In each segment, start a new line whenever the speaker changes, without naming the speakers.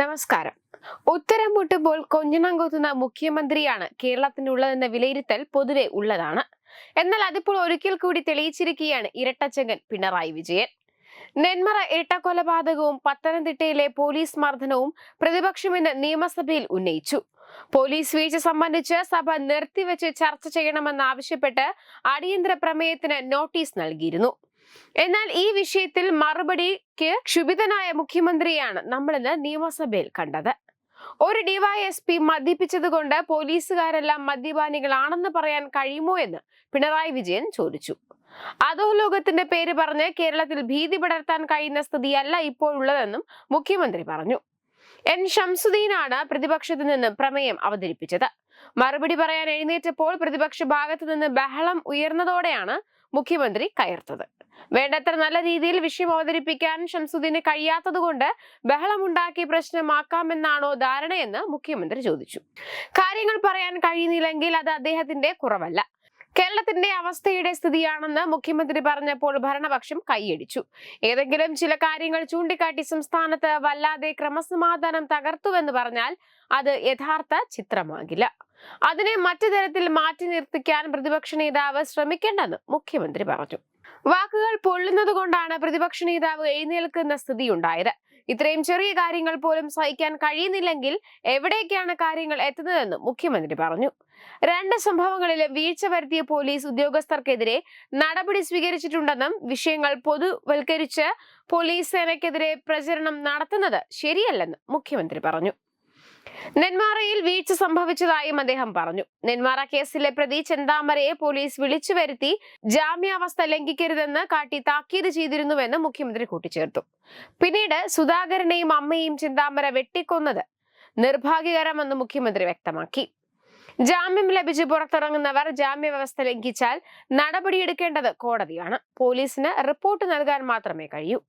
നമസ്കാരം. ഉത്തരം മുട്ടുമ്പോൾ കൊഞ്ഞണം കൊത്തുന്ന മുഖ്യമന്ത്രിയാണ് കേരളത്തിനുള്ളതെന്ന വിലയിരുത്തൽ പൊതുവെ ഉള്ളതാണ്. എന്നാൽ അതിപ്പോൾ ഒരിക്കൽ കൂടി തെളിയിച്ചിരിക്കുകയാണ് ഇരട്ടച്ചങ്കൻ പിണറായി വിജയൻ. നെന്മറ ഇരട്ടക്കൊലപാതകവും പത്തനംതിട്ടയിലെ പോലീസ് മർദ്ദനവും പ്രതിപക്ഷം ഇന്ന് നിയമസഭയിൽ ഉന്നയിച്ചു. പോലീസ് വീഴ്ച സംബന്ധിച്ച് സഭ നിർത്തിവെച്ച് ചർച്ച ചെയ്യണമെന്നാവശ്യപ്പെട്ട് അടിയന്തര പ്രമേയത്തിന് നോട്ടീസ് നൽകിയിരുന്നു. എന്നാൽ ഈ വിഷയത്തിൽ മറുപടിക്ക് ക്ഷുഭിതനായ മുഖ്യമന്ത്രിയാണ് നമ്മളിന്ന് നിയമസഭയിൽ കണ്ടത്. ഒരു ഡിവൈഎസ്പി മദ്യപിച്ചതുകൊണ്ട് പോലീസുകാരെല്ലാം മദ്യപാനികളാണെന്ന് പറയാൻ കഴിയുമോ എന്ന് പിണറായി വിജയൻ ചോദിച്ചു. അധോലോകത്തിന്റെ പേര് പറഞ്ഞ് കേരളത്തിൽ ഭീതി പടർത്താൻ കഴിയുന്ന സ്ഥിതിയല്ല ഇപ്പോഴുള്ളതെന്നും മുഖ്യമന്ത്രി പറഞ്ഞു. എൻ ഷംസുദ്ദീനാണ് പ്രതിപക്ഷത്തു നിന്ന് പ്രമേയം അവതരിപ്പിച്ചത്. മറുപടി പറയാൻ എഴുന്നേറ്റപ്പോൾ പ്രതിപക്ഷ ഭാഗത്തു നിന്ന് ബഹളം ഉയർന്നതോടെയാണ് മുഖ്യമന്ത്രി കയർത്തത്. വേണ്ടത്ര നല്ല രീതിയിൽ വിഷയം അവതരിപ്പിക്കാൻ ഷംസുദ്ദീന് കഴിയാത്തതുകൊണ്ട് ബഹളമുണ്ടാക്കി പ്രശ്നമാക്കാമെന്നാണോ ധാരണയെന്ന് മുഖ്യമന്ത്രി ചോദിച്ചു. കാര്യങ്ങൾ പറയാൻ കഴിയുന്നില്ലെങ്കിൽ അത് അദ്ദേഹത്തിന്റെ കുറവല്ല. കേരളത്തിന്റെ അവസ്ഥയുടെ സ്ഥിതിയാണെന്ന് മുഖ്യമന്ത്രി പറഞ്ഞപ്പോൾ ഭരണപക്ഷം കൈയടിച്ചു. ഏതെങ്കിലും ചില കാര്യങ്ങൾ ചൂണ്ടിക്കാട്ടി സംസ്ഥാനത്ത് വല്ലാതെ ക്രമസമാധാനം തകർത്തുവെന്ന് പറഞ്ഞാൽ അത് യഥാർത്ഥ ചിത്രമാകില്ല. അതിനെ മറ്റു തരത്തിൽ മാറ്റി നിർത്തിക്കാൻ പ്രതിപക്ഷ നേതാവ് ശ്രമിക്കേണ്ടെന്ന് മുഖ്യമന്ത്രി പറഞ്ഞു. വാക്കുകൾ പൊള്ളുന്നത് കൊണ്ടാണ് പ്രതിപക്ഷ നേതാവ് എഴുന്നേൽക്കുന്ന സ്ഥിതി ഉണ്ടായത് ഇത്രയും ചെറിയ കാര്യങ്ങൾ പോലും സഹിക്കാൻ കഴിയുന്നില്ലെങ്കിൽ എവിടേക്കാണ് കാര്യങ്ങൾ എത്തുന്നതെന്ന് മുഖ്യമന്ത്രി പറഞ്ഞു. രണ്ട് സംഭവങ്ങളിൽ വീഴ്ച വരുത്തിയ പോലീസ് ഉദ്യോഗസ്ഥർക്കെതിരെ നടപടി സ്വീകരിച്ചിട്ടുണ്ടെന്നും വിഷയങ്ങൾ പൊതുവൽക്കരിച്ച് പോലീസ് സേനയ്ക്കെതിരെ പ്രചരണം നടത്തുന്നത് ശരിയല്ലെന്നും മുഖ്യമന്ത്രി പറഞ്ഞു. നെന്മാറയിൽ വീഴ്ച സംഭവിച്ചതായും അദ്ദേഹം പറഞ്ഞു. നെന്മാറ കേസിലെ പ്രതി ചെന്താമരയെ പോലീസ് വിളിച്ചു വരുത്തി ജാമ്യാവസ്ഥ ലംഘിക്കരുതെന്ന് കാട്ടി താക്കീത് ചെയ്തിരുന്നുവെന്ന് മുഖ്യമന്ത്രി കൂട്ടിച്ചേർത്തു. പിന്നീട് സുധാകരനെയും അമ്മയും ചെന്താമര വെട്ടിക്കൊന്നത് നിർഭാഗ്യകരമെന്ന് മുഖ്യമന്ത്രി വ്യക്തമാക്കി. ജാമ്യം ലഭിച്ച് പുറത്തിറങ്ങുന്നവർ ജാമ്യവ്യവസ്ഥ ലംഘിച്ചാൽ നടപടിയെടുക്കേണ്ടത് കോടതിയാണ്. പോലീസിന് റിപ്പോർട്ട് നൽകാൻ മാത്രമേ കഴിയൂ.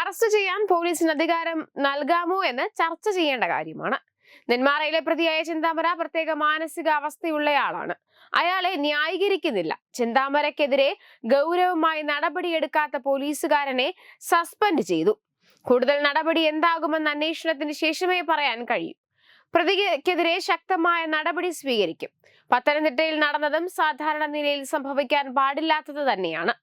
അറസ്റ്റ് ചെയ്യാൻ പോലീസിന് അധികാരം നൽകാമോ എന്ന് ചർച്ച ചെയ്യേണ്ട കാര്യമാണ്. നെന്മാറയിലെ പ്രതിയായ ചിന്താമര പ്രത്യേക മാനസികാവസ്ഥയുള്ളയാളാണ്. അയാളെ ന്യായീകരിക്കുന്നില്ല. ചിന്താമരക്കെതിരെ ഗൗരവമായി നടപടിയെടുക്കാത്ത പോലീസുകാരനെ സസ്പെൻഡ് ചെയ്തു. കൂടുതൽ നടപടി എന്താകുമെന്ന് അന്വേഷണത്തിന് ശേഷമേ പറയാൻ കഴിയൂ. പ്രതിക്കെതിരെ ശക്തമായ നടപടി സ്വീകരിക്കും. പത്തനംതിട്ടയിൽ നടന്നതും സാധാരണ നിലയിൽ സംഭവിക്കാൻ പാടില്ലാത്തത് തന്നെയാണ്.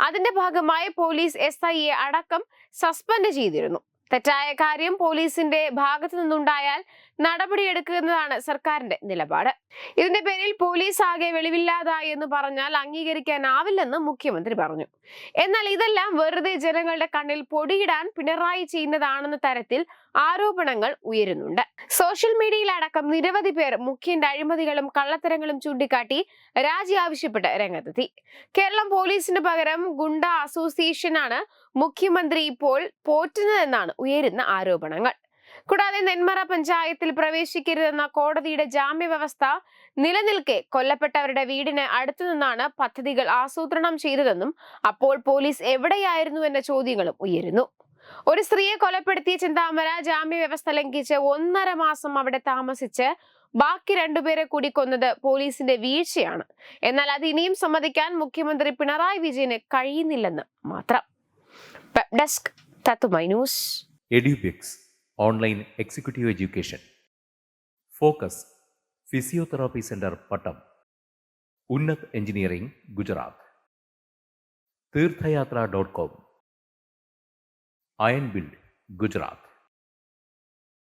അതിന്റെ ഭാഗമായി പോലീസ് എസ് അടക്കം സസ്പെൻഡ് ചെയ്തിരുന്നു. തെറ്റായ കാര്യം പോലീസിന്റെ ഭാഗത്തു നിന്നുണ്ടായാൽ നടപടിയെടുക്കുന്നതാണ് സർക്കാരിന്റെ നിലപാട്. ഇതിന്റെ പേരിൽ പോലീസ് ആകെ വെളിവില്ലാതായി എന്ന് പറഞ്ഞാൽ അംഗീകരിക്കാനാവില്ലെന്ന് മുഖ്യമന്ത്രി പറഞ്ഞു. എന്നാൽ ഇതെല്ലാം വെറുതെ ജനങ്ങളുടെ കണ്ണിൽ പൊടിയിടാൻ പിണറായി ചെയ്യുന്നതാണെന്ന തരത്തിൽ ആരോപണങ്ങൾ ഉയരുന്നുണ്ട്. സോഷ്യൽ മീഡിയയിലടക്കം നിരവധി പേർ മുഖ്യന്റെ അഴിമതികളും കള്ളത്തരങ്ങളും ചൂണ്ടിക്കാട്ടി രാജി ആവശ്യപ്പെട്ട് രംഗത്തെത്തി. കേരളം പോലീസിന് പകരം ഗുണ്ട അസോസിയേഷനാണ് മുഖ്യമന്ത്രി ഇപ്പോൾ പോറ്റുന്നതെന്നാണ് ഉയരുന്ന ആരോപണങ്ങൾ. കൂടാതെ നെന്മറ പഞ്ചായത്തിൽ പ്രവേശിക്കരുതെന്ന കോടതിയുടെ ജാമ്യവ്യവസ്ഥ നിലനിൽക്കെ കൊല്ലപ്പെട്ടവരുടെ വീടിന് അടുത്തു നിന്നാണ് പദ്ധതികൾ ആസൂത്രണം ചെയ്തതെന്നും അപ്പോൾ പോലീസ് എവിടെയായിരുന്നു എന്ന ചോദ്യങ്ങളും ഉയരുന്നു. ഒരു സ്ത്രീയെ കൊലപ്പെടുത്തിയ ചിന്താമര ജാമ്യ വ്യവസ്ഥ ലംഘിച്ച് ഒന്നര മാസം അവിടെ താമസിച്ച് ബാക്കി രണ്ടുപേരെ കൂടി കൊന്നത് പോലീസിന്റെ വീഴ്ചയാണ്. എന്നാൽ അത് ഇനിയും സമ്മതിക്കാൻ മുഖ്യമന്ത്രി പിണറായി വിജയന് കഴിയുന്നില്ലെന്ന് മാത്രം. Desk
online executive education focus physiotherapy centre Pattom Unnat engineering Gujarat തീർത്ഥയാത്ര ഡോട്ട് കോം आयन बिल्ड गुजरात